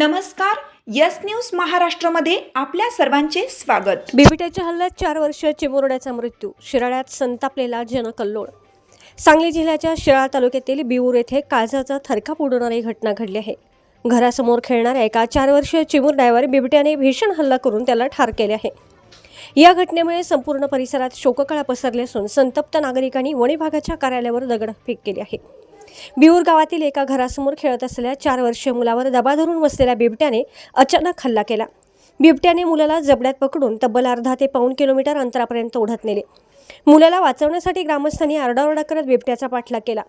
नमस्कार yes news महाराष्ट्रामध्ये आपल्या सर्वांचे स्वागत. बिबिट्याच्या हल्ल्यात चार वर्ष चिमुरड्याचा मृत्यू शिराळ्यात संतापलेला जनकल्लोळ. सांगली जिल्ह्याच्या शिराळा तालुक्यातील बिऊर येथे काळजाचा थरकाप उडवणारी घटना घडली आहे. घरासमोर खेळणाऱ्या एका चार वर्षीय चिमुरड्यावर बिबट्याने भीषण हल्ला करून त्याला ठार केले आहे. या घटनेमुळे संपूर्ण परिसरात शोककळा पसरली असून संतप्त नागरिकांनी वणी भागाच्या कार्यालयावर दगडफेक केली आहे. बिऊर गावातील एका घरासमोर खेळत असलेल्या चार वर्षीय मुलावर दबा धरून बसलेल्या बिबट्याने अचानक हल्ला केला. बिबट्याने मुलाला जबड्यात पकडून तब्बल अर्धा ते पाऊण किलोमीटर अंतरापर्यंत ओढत नेले. मुलाला वाचवण्यासाठी ग्रामस्थांनी आरडाओरडा करत बिबट्याचा पाठलाग केला.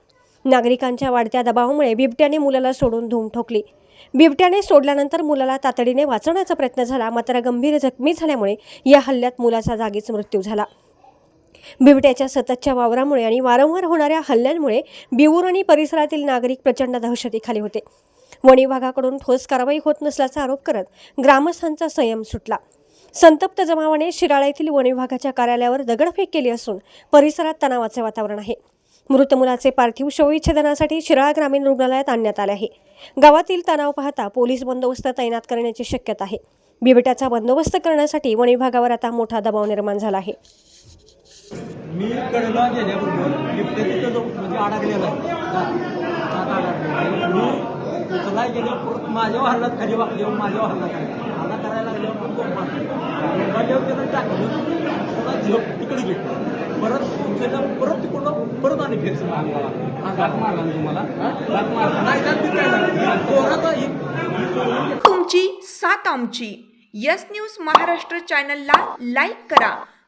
नागरिकांच्या वाढत्या दबावामुळे बिबट्याने मुलाला सोडून धूम ठोकली. बिबट्याने सोडल्यानंतर मुलाला तातडीने वाचवण्याचा प्रयत्न झाला मात्र गंभीर जखमी झाल्यामुळे या हल्ल्यात मुलाचा जागीच मृत्यू झाला. बिबट्याच्या सततच्या वावरामुळे आणि वारंवार होणाऱ्या हल्ल्यांमुळे बिवूर आणि परिसरातील नागरिक प्रचंड दहशतीखाली होते. वणी विभागाकडून ठोस कारवाई होत नसल्याचा आरोप करत ग्रामस्थांचा संयम सुटला. संतप्त जमावाने शिराळा येथील वन विभागाच्या कार्यालयावर दगडफेक केली असून परिसरात तणावाचे वातावरण आहे. मृत मुलाचे पार्थिव शवविच्छेदनासाठी शिराळा ग्रामीण रुग्णालयात आणण्यात आले आहे. गावातील तणाव पाहता पोलीस बंदोबस्त तैनात करण्याची शक्यता आहे. बिबट्याचा बंदोबस्त करण्यासाठी वन विभागावर आता मोठा दबाव निर्माण झाला आहे. मी कडला गेल्याबरोबर बिबट्या तिथं जाऊन म्हणजे अडकलेला आहे. दात अडकलेला मी उचलाय गेलो परत माझ्या हल्ल्यात खाली वाकल्यावर माझ्या हल्ला करायला हल्ला करायला लागल्यावर मग त्यानं टाकलं त्याला झोप तिकडे घेतलं परत उचललं परत तिकडं परत आणि फेर हात मारला ना तुम्हाला. घात मारला. नाही त्यात काय झालं एक. तुमची सात आमची. यस न्यूज महाराष्ट्र चॅनलला लाईक करा.